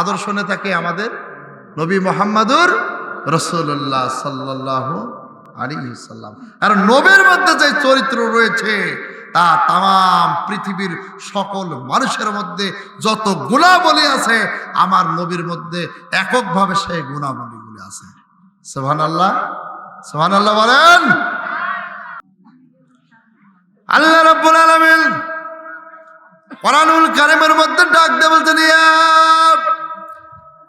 আদর্শ নেতাকে আমাদের নবী মোহাম্মদুর রসুল্লাহ সাল্লাহ আলী সাল্লাম। আর নবীর মধ্যে যে চরিত্র রয়েছে, তা তাম পৃথিবীর সকল মানুষের মধ্যে যত গুণাবলী আছে, আমার নবীর মধ্যে এককভাবে সেই গুণাবলীগুলি আছে। সোহান আল্লাহ সোহান আল্লাহ বলেন। আল্লাহ রব্বুল আলামিন কোরআনুল কারিমের মধ্যে ডাক দিয়ে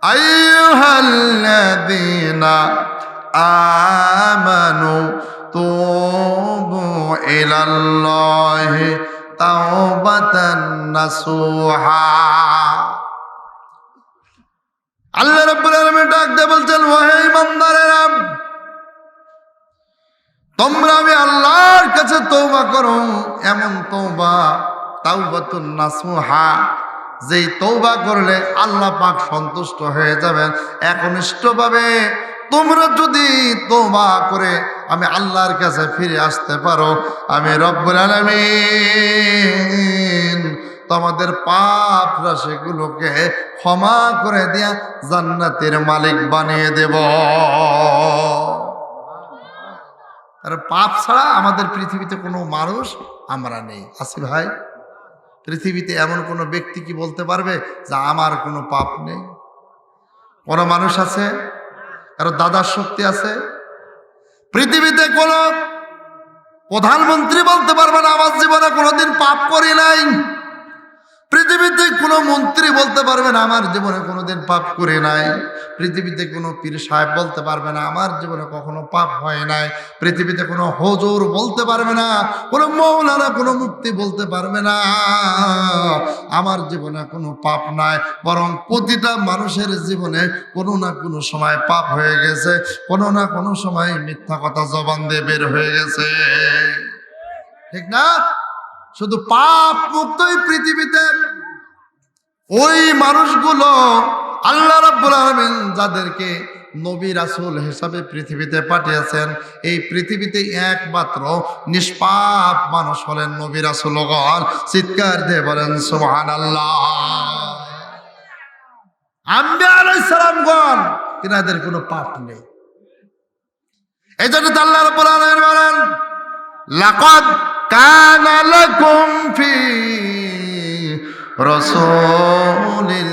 বলতেন ইয়া আইয়ুহাল্লাযীনা আমানু তুবু ইলাল্লাহি তাওবাতান নাসুহা। আল্লাহ রাব্বুল ডাক দিয়ে বলছেন, ওহে ইমানদারেরা, তোমরা আমি আল্লাহর কাছে তৌবা করো, এমন তৌবা তাওবাতুন নাসুহা। যেই তৌবা করলে আল্লাহ পাক সন্তুষ্ট হয়ে যাবেন। একনিষ্ঠভাবে তোমরা যদি তৌবা করে আমি আল্লাহর কাছে ফিরে আসতে পারো, আমি রব্বুল আলামিন তোমাদের পাপ রাশিগুলোকে ক্ষমা করে দিয়া জান্নাতের মালিক বানিয়ে দেব। আর পাপ ছাড়া আমাদের পৃথিবীতে কোনো মানুষ আমরা নেই। আসি ভাই। পৃথিবীতে এমন কোনো ব্যক্তি কি বলতে পারবে যে আমার কোনো পাপ নেই? কোনো মানুষ আছে? কারও দাদার শক্তি আছে? পৃথিবীতে কোনো প্রধানমন্ত্রী বলতে পারবে না, আমার জীবনে কোনোদিন পাপ করি নাই। পৃথিবীতে কোনো মন্ত্রী বলতে পারবে না, আমার জীবনে কোনোদিন পাপ করে নাই। পৃথিবীতে কোনো পীর সাহেব বলতে পারবে না, আমার জীবনে কখনো পাপ হয় নাই। পৃথিবীতে কোনো হজুর বলতে পারবে না, কোনো মৌলানা, কোনো মুক্তি বলতে পারবে না। আমার জীবনে কোনো পাপ নাই, বরং প্রতিটা মানুষের জীবনে কোনো না কোনো সময় পাপ হয়ে গেছে, কোনো না কোনো সময় মিথ্যা কথা জবান দিয়ে বের হয়ে গেছে। ঠিক না? শুধু পাপ মুক্তই পৃথিবীতে ওই মানুষগুলো আল্লাহ রাব্বুল আলামিন যাদেরকে নবী রাসূল হিসাবে পৃথিবীতে পাঠিয়েছেন, এই পৃথিবীতে একমাত্র নিষ্পাপ মানুষ হলেন নবী রাসূলগণ চিৎকার দিয়ে বলেন, সুবহানাল্লাহ। আম্বিয়া আলাইহিস সালামগণ তিনাদের কোনো পাপ নেই। এই জন্য আল্লাহ রাব্বুল আলামিন বলেন, লাকাদ কানা লাকুম ফি রাসূলিল্লাহি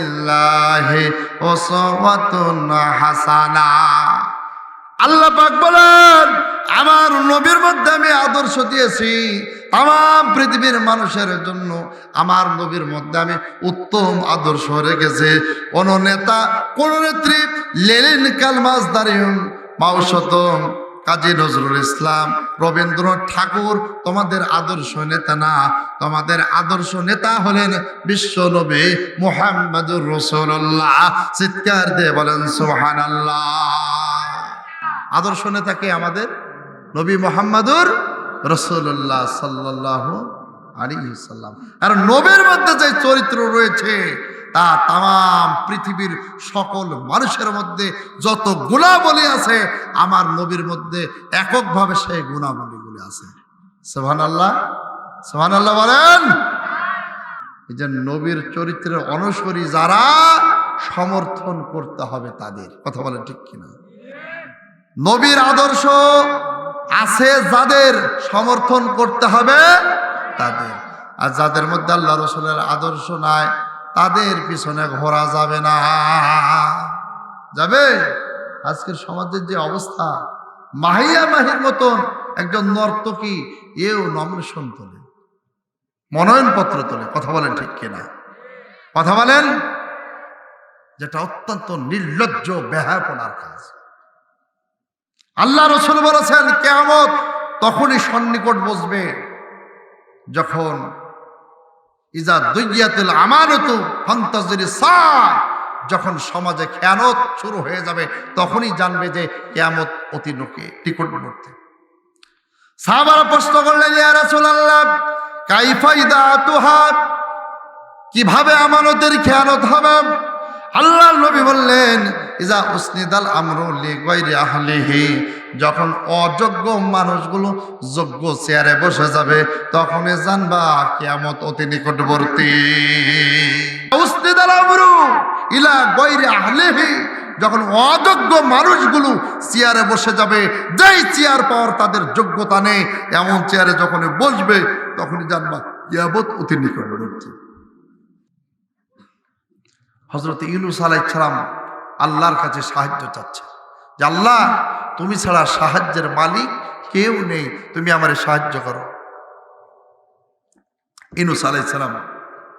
উসওয়াতুন হাসানা। আল্লাহ পাক বলেন, আমার নবীর মধ্যে আমি আদর্শ দিয়েছি। তাম পৃথিবীর মানুষের জন্য আমার নবীর মধ্যে আমি উত্তম আদর্শ রেখেছি। কোন নেতা, কোন নেত্রী, লেলিন কালমাস দাঁড়িয়ে মাউসতম কাজী নজরুল ইসলাম, রবীন্দ্রনাথ ঠাকুর তোমাদের আদর্শ নেতা না। তোমাদের আদর্শ নেতা হলেন বিশ্ব নবী মোহাম্মদুর রসুল্লাহ চিৎকার দিয়ে বলেন সোহান আদর্শ নেতাকে আমাদের? নবী মোহাম্মদুর রসুল্লাহ সাল্লাহ আলী সাল্লাম। আর নবীর মধ্যে যে চরিত্র রয়েছে তা তাম পৃথিবীর সকল মানুষের মধ্যে যত গুণাবলী আছে, আমার নবীর মধ্যে এককভাবে সেই গুণাবলীগুলি আছে। সোহান আল্লাহ সোহান আল্লাহ বলেন। এই যে নবীর চরিত্রের অনুসরী যারা সমর্থন করতে হবে তাদের। কথা বলেন ঠিক কিনা? নবীর আদর্শ আছে যাদের সমর্থন করতে হবে তাদের। আর যাদের মধ্যে আল্লাহ রসুলের আদর্শ নাই তাদের পিছনে ঘোরা যাবে না। যাবে? আজকের সমাজের যে অবস্থা, মাহিয়া মাহির মতন একজন নর্তকী, এও নমিনেশন তোলে, মনোনয়নপত্র তোলে। কথা বলেন ঠিক কিনা? কথা বলেন? যেটা অত্যন্ত নির্লজ্জ ব্যহাপনার কাজ। আল্লাহ রসুল বলেছেন কেমত তখনই সন্নিকট বসবে যখন ইজা দুইয়াতুল আমানত ফান্তাজরি সা যখন সমাজে খেয়ানত শুরু হয়ে যাবে, তখনই জানবে যে কেয়ামত অতি নোকে নিকটবর্তী সাহাবারা প্রশ্ন করলেন, ইয়া রাসূলুল্লাহ, কাইফা ইদাতুহা কীভাবে আমানতের খেয়ানত হবে? আল্লাহ নবী বললেন, ইজা উসনিদাল আমরু লিগাইরি আহলিহি। যখন অযোগ্য মানুষগুলো যোগ্য চেয়ারে বসে যাবে, তখনই জানবা কিয়ামত অতি নিকটবর্তী। ইলা গৈরে আহলেহি, যখন অযোগ্য মানুষগুলো চেয়ারে বসে যাবে, যেই চেয়ার পাওয়ার তাদের যোগ্যতা নেই, এমন চেয়ারে যখন বসবে, তখনই জানবা ইয়াবত অতি নিকটবর্তী। হজরত ইউনুস আলাইসালাম আল্লাহর কাছে সাহায্য চাচ্ছে। যে আল্লাহ তুমি ছাড়া সাহায্যের মালিক কেউ নেই। তুমি আমারে সাহায্য করো। ইনুস আলাইসালাম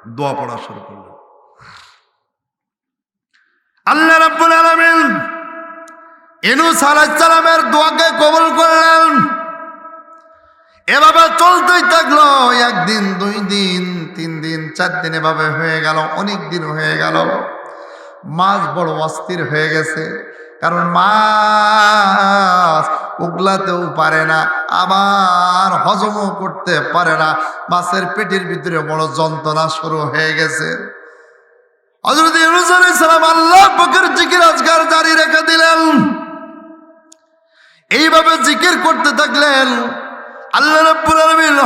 দোয়া পড়া শুরু করলেন। আল্লাহ রাব্বুল আলামিন ইনুস আলাইসালামের দোয়াকে কবুল করলেন। এভাবে চলতেই থাকল। একদিন, দুই দিন, তিন দিন, চার দিন এভাবে হয়ে গেল, অনেক দিন হয়ে গেল। মাছ বড় অস্থির হয়ে গেছে। কারণ মাছ উগলাতেও পারে না, আবার হজমও করতে পারে না। মাছের পেটের ভিতরে বড় যন্ত্রণা শুরু হয়ে গেছে। আল্লাহ জিকির জারি রেখে এইভাবে জিকির করতে থাকলেন।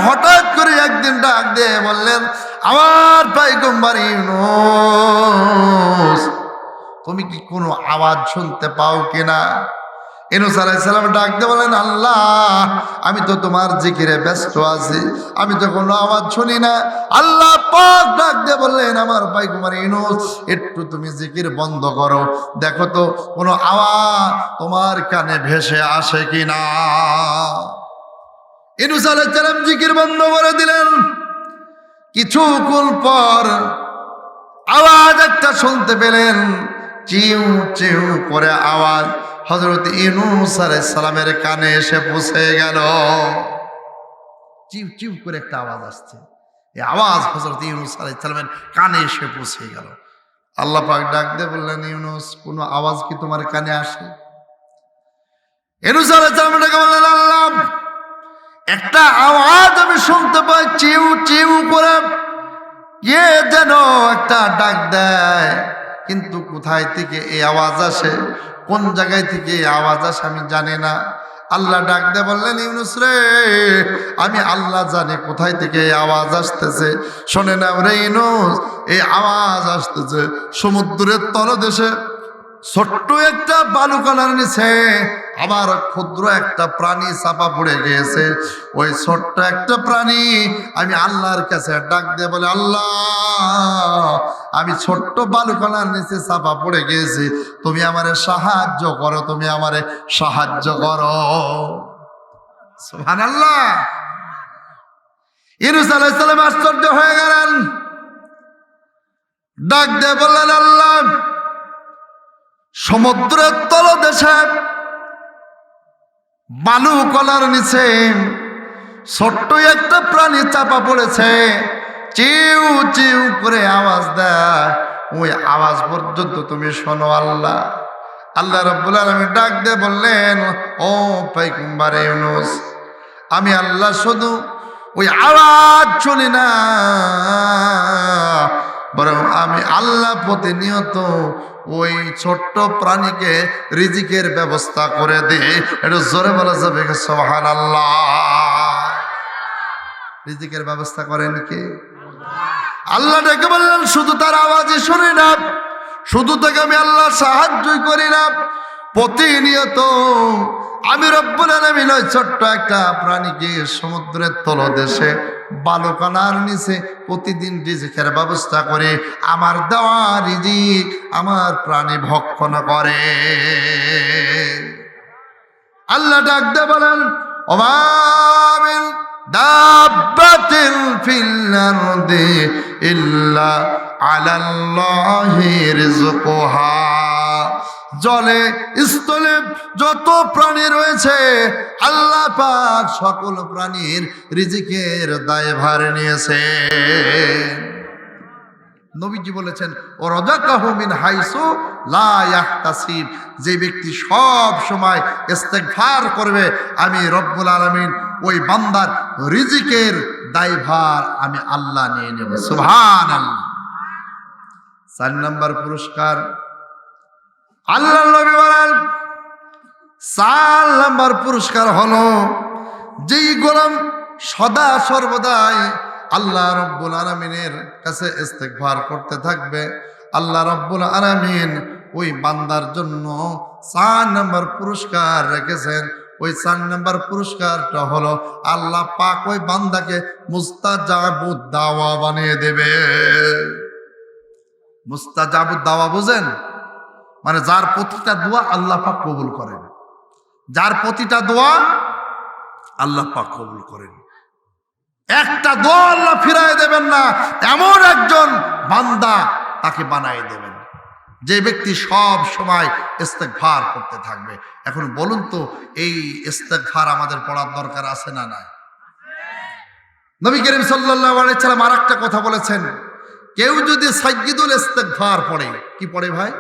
হঠাৎ করে একদিন ডাক দিয়ে বললেন, আমার পয়গম্বর ইউনূস তুমি কি কোনো আওয়াজ শুনতে পাও কিনা? ইনুস আলাইসালাম ডাক দিয়ে বলেন, আল্লাহ, আমি তো তোমার জিকিরে ব্যস্ত আছি। আমি তো কোনো আওয়াজ শুনি না। আল্লাহ পাক ডাক দিয়ে বললেন, আমার ভাই কুমার ইনুস, একটু তুমি জিকির বন্ধ করো। দেখো তো, কোনো আওয়াজ তোমার কানে ভেসে আসে কি কিনা? ইনুস আলাইসালাম জিকির বন্ধ করে দিলেন। কিছুক্ষণ পর আওয়াজ একটা শুনতে পেলেন। চিউ চিউ করে আওয়াজ। হজরত ইনুস সালামের কানে এসে পৌঁছে গেল। চিউ চিউ করে একটা আওয়াজ আসছে। এই আওয়াজ হজরত ইউনুস সালামের কানে এসে পৌঁছে গেল। আল্লাহ পাক ডাক দিয়ে বললেন, ইউনুস, কোনো আওয়াজ কি তোমার কানে আসে? ইউনুস আলাইসালাম ডাকে বললেন, আল্লাহ, একটা আওয়াজ আমি শুনতে পাই, চিউ চিউ করে। কে যেন একটা ডাক দেয়। কিন্তু কোথায় থেকে এই আওয়াজ আসে? কোন জায়গায় থেকে এই আওয়াজ আসে আমি জানি না। আল্লাহ ডাক দে বললেন, ইউনুস রে, আমি আল্লাহ জানি কোথায় থেকে এই আওয়াজ আসতেছে। শোনে না রে ইউনুস, এই আওয়াজ আসতেছে সমুদ্রের তলদেশে। ছোট্ট একটা বালুকলার নিচে আবার ক্ষুদ্র একটা প্রাণী চাপা পড়ে গিয়েছে। ওই ছোট্ট একটা প্রাণী আমি আল্লাহর কাছে ডাক দিয়ে বলে, আল্লাহ, আমি ছোট্ট বালুকলার নিচে চাপা পড়ে গিয়েছি। তুমি আমারে সাহায্য করো, তুমি আমারে সাহায্য করো। আল্লাহ ইনুস আশ্চর্য হয়ে গেলেন। ডাক দিয়ে বললেন, আল্লাহ, সমুদ্রের তলদেশে বালু কলার নিচে ছোট্ট একটা প্রাণী চাপা পড়েছে। চিউ চিউ করে আওয়াজ দেয়। ওই আওয়াজ পর্যন্ত তুমি শোনো আল্লাহ। আল্লাহ রব্বুল আলমী ডাক দিয়ে বললেন, ও পাইকুম্বারে ইউনুস, আমি আল্লাহ শুধু ওই আওয়াজ শুনি না, বরং আমি আল্লাহ প্রতিনিয়ত ওই ছোট্ট প্রাণীকে রিজিকের ব্যবস্থা করে দিয়ে একটু জোরে বলা যাবে সোহান আল্লাহ রিজিকের ব্যবস্থা করেন কি? আল্লাহ ডেকে বললেন, শুধু তার আওয়াজই শুনি না। শুধু তাকে আমি আল্লাহ সাহায্যই করি না। প্রতিনিয়ত আমি রব্বুল আলমিন ওই ছোট্ট একটা প্রাণীকে সমুদ্রের তলদেশে, বালুকানার নিচে প্রতিদিন রিজিকের ব্যবস্থা করে, আমার দেওয়া রিজিক আমার প্রাণী ভক্ষণ করে। আল্লাহ ডাক দে বলেন ওমামিন দাব্বাতিন ফিল আরদি ইল্লা আলাল্লাহি রিজকুহা জলে, স্থলে যত প্রাণী রয়েছে, আল্লাহ পাক সকল প্রাণীর রিজিকের দায়ভার নিয়েছে নবীজি বলেছেন ও রজাকাহমিন হাইসু লা ইয়াহতাসিব। যে ব্যক্তি সব সময় ইস্তেগফার করবে, আমি রব্বুল আলমিন ওই বান্দার রিজিকের দায়ভার আমি আল্লাহ নিয়ে নেব। সুবহানাল্লাহ। চার নম্বর পুরস্কার আল্লাহ নবী বলেন চার নম্বর পুরস্কার হলো যেই গোলাম সদা সর্বদাই আল্লাহ রব্বুল আলমিনের কাছে ইস্তেকভার করতে থাকবে। আল্লাহ রব্বুল আলামিন ওই বান্দার জন্য চার নম্বর পুরস্কার রেখেছেন। ওই চার নম্বর পুরস্কারটা হলো আল্লাহ পাক ওই বান্দাকে মুস্তাজাবুদ দাওয়া বানিয়ে দেবে। মুস্তাজাবুদ দাওয়া বুঝেন? মানে যার প্রতিটা দোয়া আল্লাহ পাক কবুল করেন। যার প্রতিটা দোয়া আল্লাহ পাক কবুল করেন। একটা দোয়া আল্লাহ ফিরাই দেবেন না, এমন একজন বান্দা তাকে বানাই দেবেন। যে ব্যক্তি সব সময় ইস্তেকভার করতে থাকবে। এখন বলুন তো, এই ইস্তেকভার আমাদের পড়ার দরকার আছে না নাই? নবী করিম আলাইহি সাল্লাম আর একটা কথা বলেছেন, কেউ যদি সাইয়্যিদুল ইস্তেকভার পড়ে, কি পড়ে ভাই?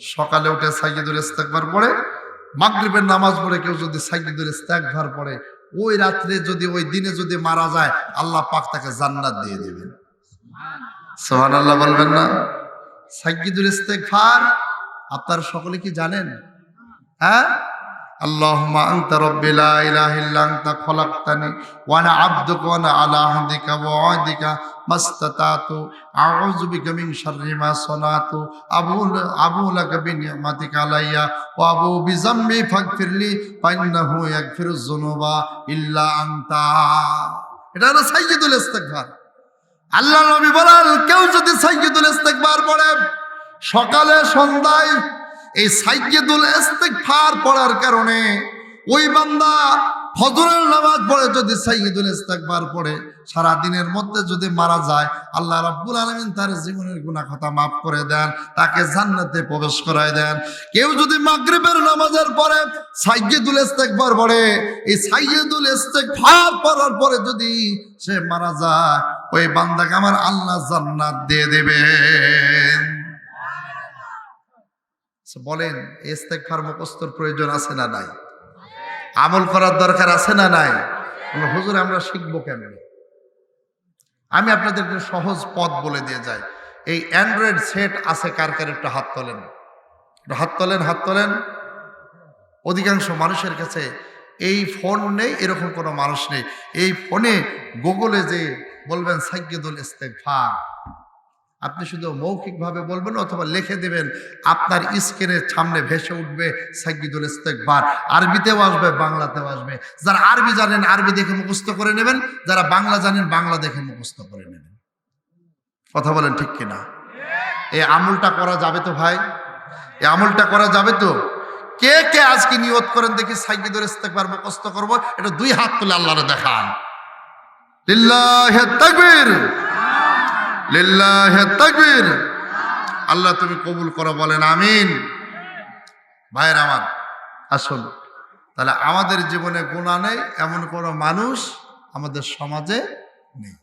সকালে উঠে সাইয়্যিদুল ইস্তেকবার পড়ে, মাগরীবের নামাজ পড়ে কেউ যদি সাইয়্যিদুল ইস্তেকবার পড়ে, ওই রাত্রে যদি, ওই দিনে যদি মারা যায়, আল্লাহ পাক তাকে জান্নাত দিয়ে দেবেন। সোহান সুবহানাল্লাহ বলবেন না? সাইয়্যিদুল ইস্তেগফার আপনারা সকলে কি জানেন? হ্যাঁ? আল্লাহুম্মা আনতা রাব্বি লা ইলাহা ইল্লা আনতা খলাকতানি ওয়া আনা আবদুকা ওয়া আলা আহদিকা ওয়া ওয়াদিকা মাস্তাতাতু। আউযু বিকা মিন শাররি মা সানাতু। আবু আবু লাকা বিনিমাতিকা আলাইয়া আবু বিযাম্মি ফাগফিরলি ফাইন্নাহু ইল্লা আনতা। এটা হলো সাইয়্যিদুল ইস্তেগফার। আল্লাহ নবী কেউ যদি সাইয়্যিদুল ইস্তেগফার পড়ে, সকালে, সন্ধ্যায় এই সাইয়্যিদুল ইস্তেগফার পড়ার কারণে ওই বান্দা ফজরের নামাজ পড়ে যদি সাইয়্যিদুল ইস্তেগফার পড়ে সারা দিনের মধ্যে যদি মারা যায়, আল্লাহ রাব্বুল আলামিন তার জীবনের গুনাহ খাতা মাফ করে দেন, তাকে জান্নাতে প্রবেশ করায় দেন। কেউ যদি মাগরিবের নামাজের পরে সাইয়্যিদুল ইস্তেগফার পড়ে, এই সাইয়্যিদুল ইস্তেগফার পড়ার পরে যদি সে মারা যায়, ওই বান্দাকে আমার আল্লাহ জান্নাত দিয়ে দেবেন। বলেন, ইস্তেগফার মুখস্থর প্রয়োজন আছে না নাই? আমল করার দরকার আছে না নাই? হুজুর, আমরা শিখব কেমনে? আমি আপনাদেরকে সহজ পথ বলে দিয়ে যাই। এই অ্যান্ড্রয়েড সেট আছে, কার কার একটু হাত তোলেন? হাত তোলেন হাত তোলেন। অধিকাংশ মানুষের কাছে এই ফোন নেই, এরকম কোনো মানুষ নেই। এই ফোনে গুগলে যে বলবেন, সাইয়্যিদুল ইস্তেগফার। আপনি শুধু মৌখিকভাবে বলবেন অথবা লিখে দেবেন, আপনার স্ক্রিনের সামনে ভেসে উঠবে সাইয়্যিদুল ইস্তেগফার আরবিতেও আসবে, বাংলাতেও আসবে। যারা আরবি জানেন, আরবি দেখে মুখস্থ করে নেবেন। যারা বাংলা জানেন, বাংলা দেখে মুখস্থ করে নেবেন। কথা বলেন ঠিক কিনা? এই আমলটা করা যাবে তো ভাই? এই আমলটা করা যাবে তো? কে কে আজকে নিয়ত করেন দেখি সাইয়্যিদুল ইস্তেগফার মুখস্থ করব? এটা দুই হাত তুলে আল্লাহরে দেখান। লিল্লাহি তাকবীর। লিল্লাহি আল্লাহ তুমি কবুল করো, বলেন আমিন। ভাইয়ের আমার আসল তাহলে আমাদের জীবনে গুণা নেই, এমন কোনো মানুষ আমাদের সমাজে নেই।